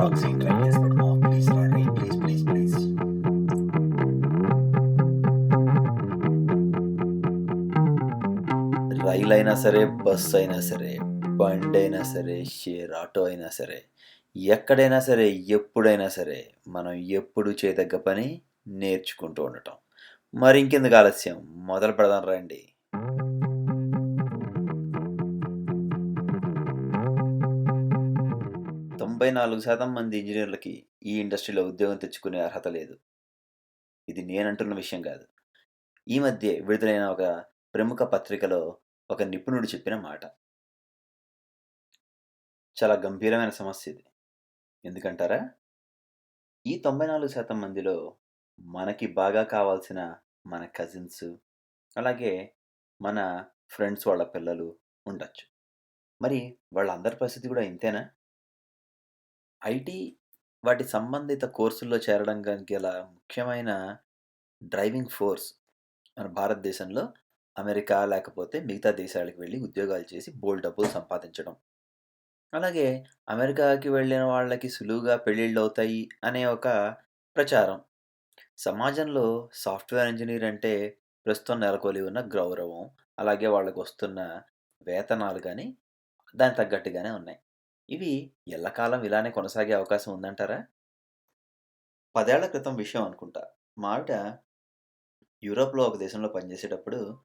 Boxing try please రండి please please please రైలు అయినా సరే బస్సు అయినా సరే బండి అయినా సరే షేర్ ఆటో అయినా సరే ఎక్కడైనా సరే ఎప్పుడైనా సరే మనం ఎప్పుడు చేయదగ్గ పని నేర్చుకుంటూ ఉండటం. మరి ఇంకెందుకు ఆలస్యం? మొదలు పెడదాం రండి. డెబ్బై నాలుగు శాతం మంది ఇంజనీర్లకి ఈ ఇండస్ట్రీలో ఉద్యోగం తెచ్చుకునే అర్హత లేదు. ఇది నేనంటున్న విషయం కాదు. ఈ మధ్య విడుదలైన ఒక ప్రముఖ పత్రికలో ఒక నిపుణుడు చెప్పిన మాట. చాలా గంభీరమైన సమస్య ఇది. ఎందుకంటారా? ఈ తొంభై నాలుగు శాతం మందిలో మనకి బాగా కావాల్సిన మన కజిన్స్ అలాగే మన ఫ్రెండ్స్ వాళ్ళ పిల్లలు ఉండొచ్చు. మరి వాళ్ళందరి పరిస్థితి కూడా ఇంతేనా? ఐటీ వాటి సంబంధిత కోర్సుల్లో చేరడానికి గల ముఖ్యమైన డ్రైవింగ్ ఫోర్స్ మన భారతదేశంలో అమెరికా లేకపోతే మిగతా దేశాలకు వెళ్ళి ఉద్యోగాలు చేసి బోల్డ్ డబ్బులు సంపాదించడం. అలాగే అమెరికాకి వెళ్ళిన వాళ్ళకి సులువుగా పెళ్ళిళ్ళు అవుతాయి అనే ఒక ప్రచారం. సమాజంలో సాఫ్ట్వేర్ ఇంజనీర్ అంటే ప్రస్తుతం నెలకొలి ఉన్న గౌరవం అలాగే వాళ్ళకు వస్తున్న వేతనాలు కానీ దానికి తగ్గట్టుగానే ఉన్నాయి. ఇవి ఎల్లకాలం ఇలానే కొనసాగే అవకాశం ఉందంటారా? పదేళ్ళ క్రితం విషయం అనుకుంటా. మా యూరోప్లో ఒక దేశంలో పనిచేసేటప్పుడు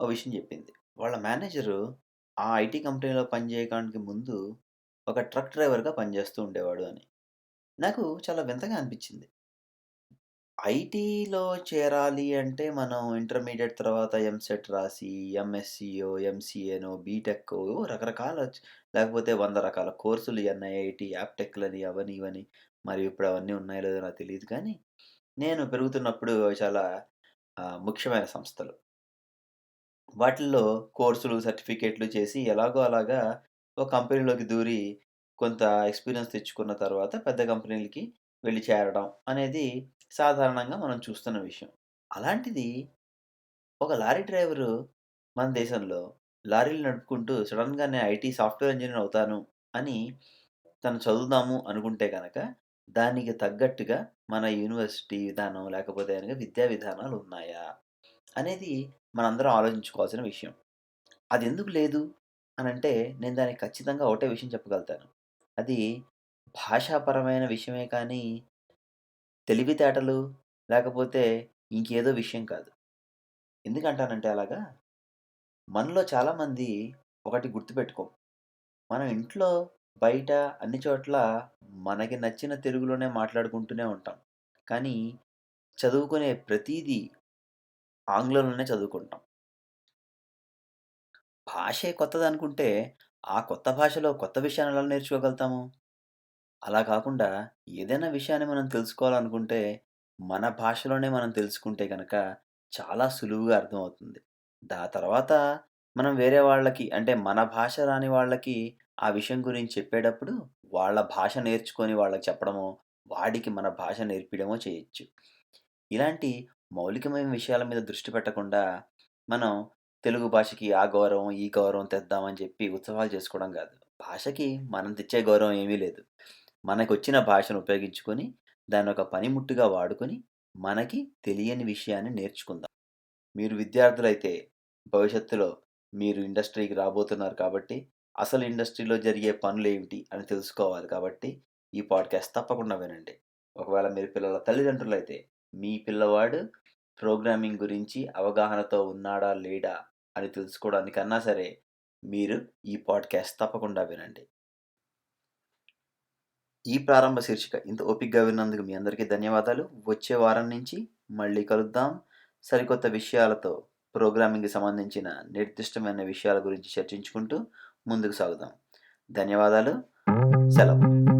ఓ విషయం చెప్పింది. వాళ్ళ మేనేజరు ఆ ఐటీ కంపెనీలో పనిచేయడానికి ముందు ఒక ట్రక్ డ్రైవర్గా పనిచేస్తూ ఉండేవాడు అని. నాకు చాలా వింతగా అనిపించింది. ఐటీలో చేరాలి అంటే మనం ఇంటర్మీడియట్ తర్వాత ఎంసెట్ రాసి ఎంఎస్సిఓ ఎంసీఏనో బీటెక్ రకరకాల లేకపోతే వంద రకాల కోర్సులు ఎన్ఐఐటి యాప్టెక్లని అవని ఇవని మరి ఇప్పుడు అవన్నీ ఉన్నాయో లేదో నాకు తెలియదు కానీ నేను పెరుగుతున్నప్పుడు చాలా ముఖ్యమైన సంస్థలు. వాటిల్లో కోర్సులు సర్టిఫికేట్లు చేసి ఎలాగో అలాగా ఒక కంపెనీలోకి దూరి కొంత ఎక్స్పీరియన్స్ తెచ్చుకున్న తర్వాత పెద్ద కంపెనీలకి వెళ్ళి చేరడం అనేది సాధారణంగా మనం చూస్తున్న విషయం. అలాంటిది ఒక లారీ డ్రైవరు మన దేశంలో లారీలు నడుపుకుంటూ సడన్గా నేను ఐటీ సాఫ్ట్వేర్ ఇంజనీర్ అవుతాను అని తను చదువుదాము అనుకుంటే కనుక దానికి తగ్గట్టుగా మన యూనివర్సిటీ విధానం లేకపోతే కనుక విద్యా విధానాలు ఉన్నాయా అనేది మనందరం ఆలోచించుకోవాల్సిన విషయం. అది ఎందుకు లేదు? అని అంటే నేను దానికి ఖచ్చితంగా ఒకటే విషయం చెప్పగలుగుతాను. అది భాషాపరమైన విషయమే కానీ తెలివితేటలు లేకపోతే ఇంకేదో విషయం కాదు. ఎందుకంటానంటే అలాగా మనలో చాలామంది ఒకటి గుర్తుపెట్టుకో. మనం ఇంట్లో బయట అన్ని చోట్ల మనకి నచ్చిన తెలుగులోనే మాట్లాడుకుంటూనే ఉంటాం. కానీ చదువుకునే ప్రతీదీ ఆంగ్లంలోనే చదువుకుంటాం. భాషే కొత్తది అనుకుంటే ఆ కొత్త భాషలో కొత్త విషయాన్ని ఎలా నేర్చుకోగలుగుతాము? అలా కాకుండా ఏదైనా విషయాన్ని మనం తెలుసుకోవాలనుకుంటే మన భాషలోనే మనం తెలుసుకుంటే కనుక చాలా సులువుగా అర్థమవుతుంది. దా తర్వాత మనం వేరే వాళ్ళకి అంటే మన భాష రాని వాళ్ళకి ఆ విషయం గురించి చెప్పేటప్పుడు వాళ్ళ భాష నేర్చుకొని వాళ్ళకి చెప్పడమో వాడికి మన భాష నేర్పించడమో చేయొచ్చు. ఇలాంటి మౌలికమైన విషయాల మీద దృష్టి పెట్టకుండా మనం తెలుగు భాషకి ఆ గౌరవం ఈ గౌరవం తెద్దామని చెప్పి ఉత్సవాలు చేసుకోవడం కాదు. భాషకి మనం తెచ్చే గౌరవం ఏమీ లేదు. మనకు వచ్చిన భాషను ఉపయోగించుకొని దాన్ని ఒక పనిముట్టుగా వాడుకొని మనకి తెలియని విషయాన్ని నేర్చుకుందాం. మీరు విద్యార్థులైతే భవిష్యత్తులో మీరు ఇండస్ట్రీకి రాబోతున్నారు కాబట్టి అసలు ఇండస్ట్రీలో జరిగే పనులు ఏమిటి అని తెలుసుకోవాలి కాబట్టి ఈ పాడ్కాస్ట్ తప్పకుండా వినండి. ఒకవేళ మీరు పిల్లల తల్లిదండ్రులు అయితే మీ పిల్లవాడు ప్రోగ్రామింగ్ గురించి అవగాహనతో ఉన్నాడా లేడా అని తెలుసుకోవడానికన్నా సరే మీరు ఈ పాడ్కాస్ట్ తప్పకుండా వినండి. ఈ ప్రారంభ శీర్షిక ఇంత ఓపిక్గా విన్నందుకు మీ అందరికీ ధన్యవాదాలు. వచ్చే వారం నుంచి మళ్ళీ కలుద్దాం. సరికొత్త విషయాలతో ప్రోగ్రామింగ్కి సంబంధించిన నిర్దిష్టమైన విషయాల గురించి చర్చించుకుంటూ ముందుకు సాగుదాం. ధన్యవాదాలు. సెలవు.